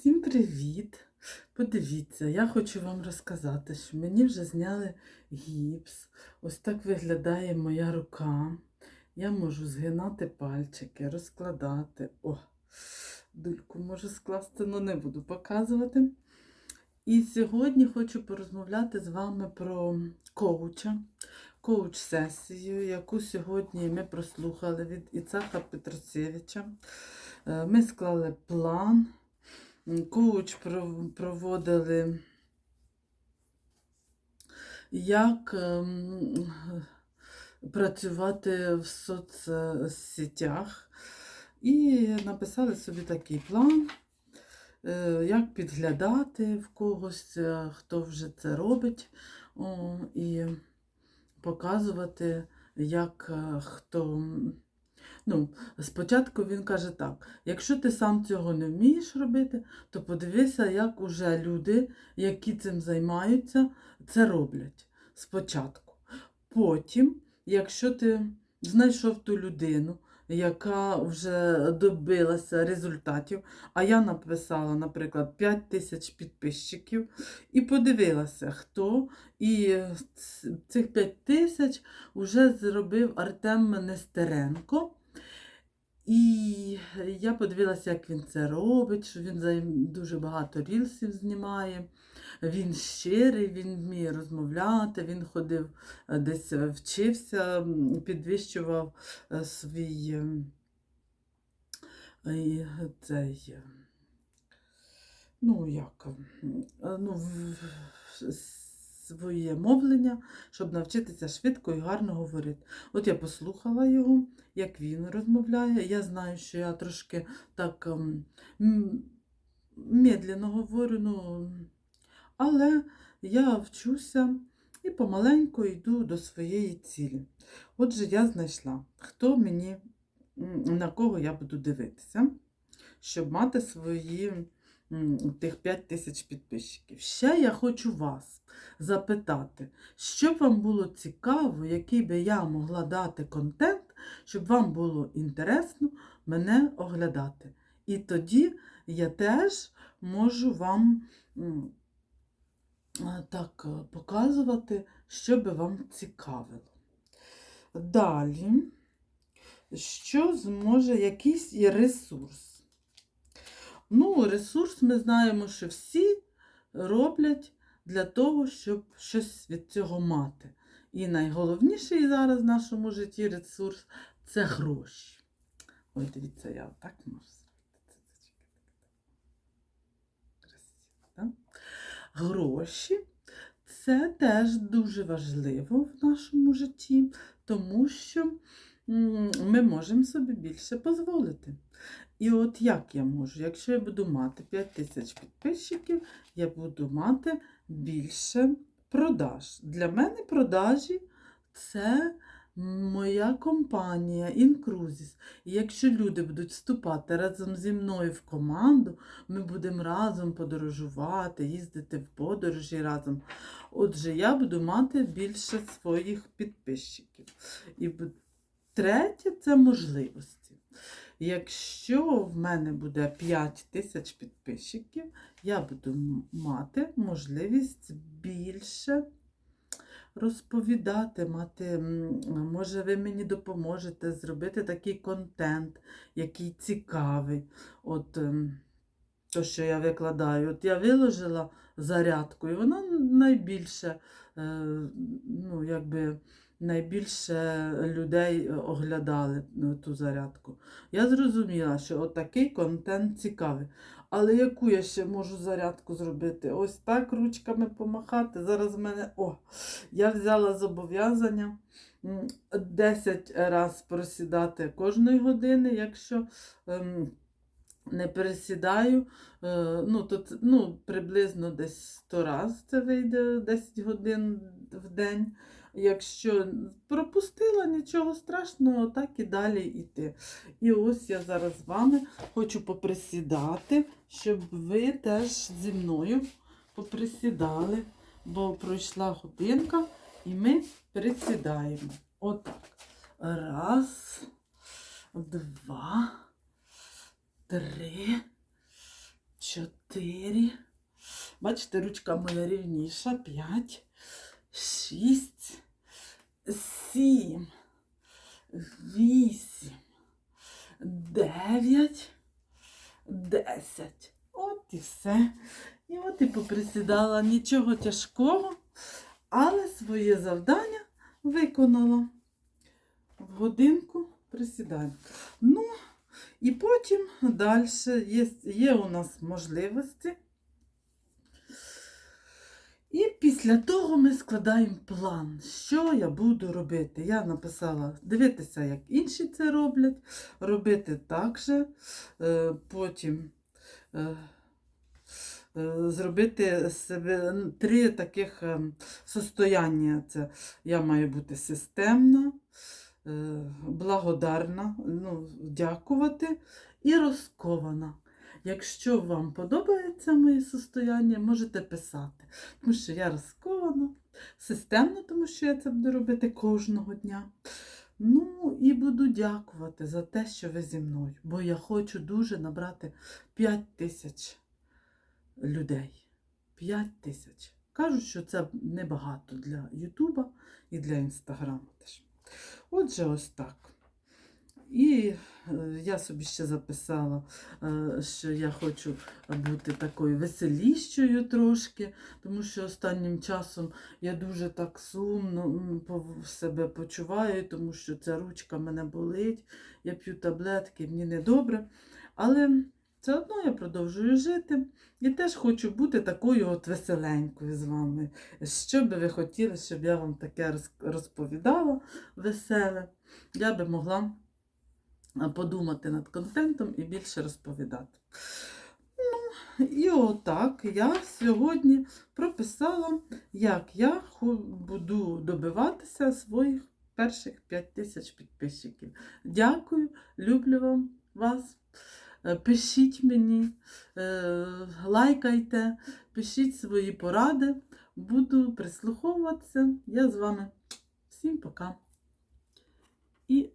Всім привіт! Подивіться, я хочу вам розказати, що мені вже зняли гіпс. Ось так виглядає моя рука. Я можу згинати пальчики, розкладати. О, дульку можу скласти, але не буду показувати. І сьогодні хочу порозмовляти з вами про коуча, коуч-сесію, яку сьогодні ми прослухали від Іцаха Петросевича. Е, Ми склали план. Коуч проводили, як ем, працювати в соцсетях. І написали собі такий план, е, як підглядати в когось, е, хто вже це робить, і показувати, як е, хто. Ну, спочатку він каже так: якщо ти сам цього не вмієш робити, то подивися, як уже люди, які цим займаються, це роблять спочатку. Потім, якщо ти знайшов ту людину, яка вже добилася результатів, а я написала, наприклад, 5 тисяч підписчиків, і подивилася, хто, і цих 5 тисяч вже зробив Артем Нестеренко. І я подивилася, як він це робить, що він дуже багато рілсів знімає. Він щирий, він вміє розмовляти, він ходив е, десь е, вчився, підвищував е, свій цей, ну як, ну, в- своє мовлення, щоб навчитися швидко і гарно говорити. От я послухала його, як він розмовляє. Я знаю, що я трошки так ем, медленно говорю, ну, але я вчуся і помаленьку йду до своєї цілі. Отже, я знайшла, хто мені, на кого я буду дивитися, щоб мати свої тих 5 тисяч підписчиків. Ще я хочу вас запитати, що б вам було цікаво, який би я могла дати контент, щоб вам було інтересно мене оглядати. І тоді я теж можу вам так е, показувати, що би вам цікавило. Далі, що зможе якийсь ресурс? Ну, ресурс ми знаємо, що всі роблять для того, щоб щось від цього мати. І найголовніший зараз в нашому житті ресурс це гроші. Ой, дивіться, я так можу зробити. Красиво? Гроші це теж дуже важливо в нашому житті, тому що ми можемо собі більше дозволити. І от як я можу? Якщо я буду мати 5 тисяч підписчиків, я буду мати більше продаж. Для мене продажі це моя компанія Incrusis. І якщо люди будуть вступати разом зі мною в команду, ми будемо разом подорожувати, їздити в подорожі разом. Отже, я буду мати більше своїх підписчиків. І третє це можливості. Якщо в мене буде 5 тисяч підписчиків, я буду мати можливість більше розповідати, мати, може, ви мені допоможете зробити такий контент, який цікавий. От ем, то, що я викладаю. От я виложила зарядку, і вона найбільше, е, ну, якби, найбільше людей оглядали ну, ту зарядку. Я зрозуміла, що отакий контент цікавий. Але яку я ще можу зарядку зробити? Ось так ручками помахати. Зараз в мене. О, я взяла зобов'язання 10 разів просідати кожної години, якщо ем, не пересідаю, е, ну, то, ну, приблизно десь 100 разів це вийде 10 годин в день. Якщо пропустила, нічого страшного, так і далі йти. І ось я зараз з вами хочу поприсідати, щоб ви теж зі мною поприсідали, бо пройшла годинка і ми присідаємо. Отак. Раз, два, три, чотири. Бачите, ручка моя рівніша. П'ять, шість, сім, вісім, дев'ять, десять. От і все. І от і поприсідала. Нічого тяжкого, але своє завдання виконала в годинку присідань. Ну, і потім далі є, є у нас можливості. Після того ми складаємо план, що я буду робити. Я написала дивитися, як інші це роблять, робити так же, е, потім е, е, зробити себе три таких состояння. Це я маю бути системна, благодарна, ну, дякувати і розкована. Якщо вам подобається моє состояння, можете писати. Тому що я розкована, системно, тому що я це буду робити кожного дня. Ну і буду дякувати за те, що ви зі мною, бо я хочу дуже набрати 5 тисяч людей. 5 тисяч. Кажуть, що це небагато для Ютуба і для Інстаграму. Отже, ось так. І е, я собі ще записала, е, що я хочу бути такою веселіщою трошки, тому що останнім часом я дуже так сумно себе почуваю, тому що ця ручка мене болить, я п'ю таблетки, мені недобре. Але все одно я продовжую жити і теж хочу бути такою от веселенькою з вами. Що би ви хотіли, щоб я вам таке розповідала веселе, я би могла подумати над контентом і більше розповідати. Ну, і отак я сьогодні прописала, як я буду добиватися своїх перших 5 тисяч підписчиків. Дякую, люблю вам вас. Е, Пишіть мені, е, лайкайте, пишіть свої поради. Буду прислуховуватися. Я з вами. Всім пока. І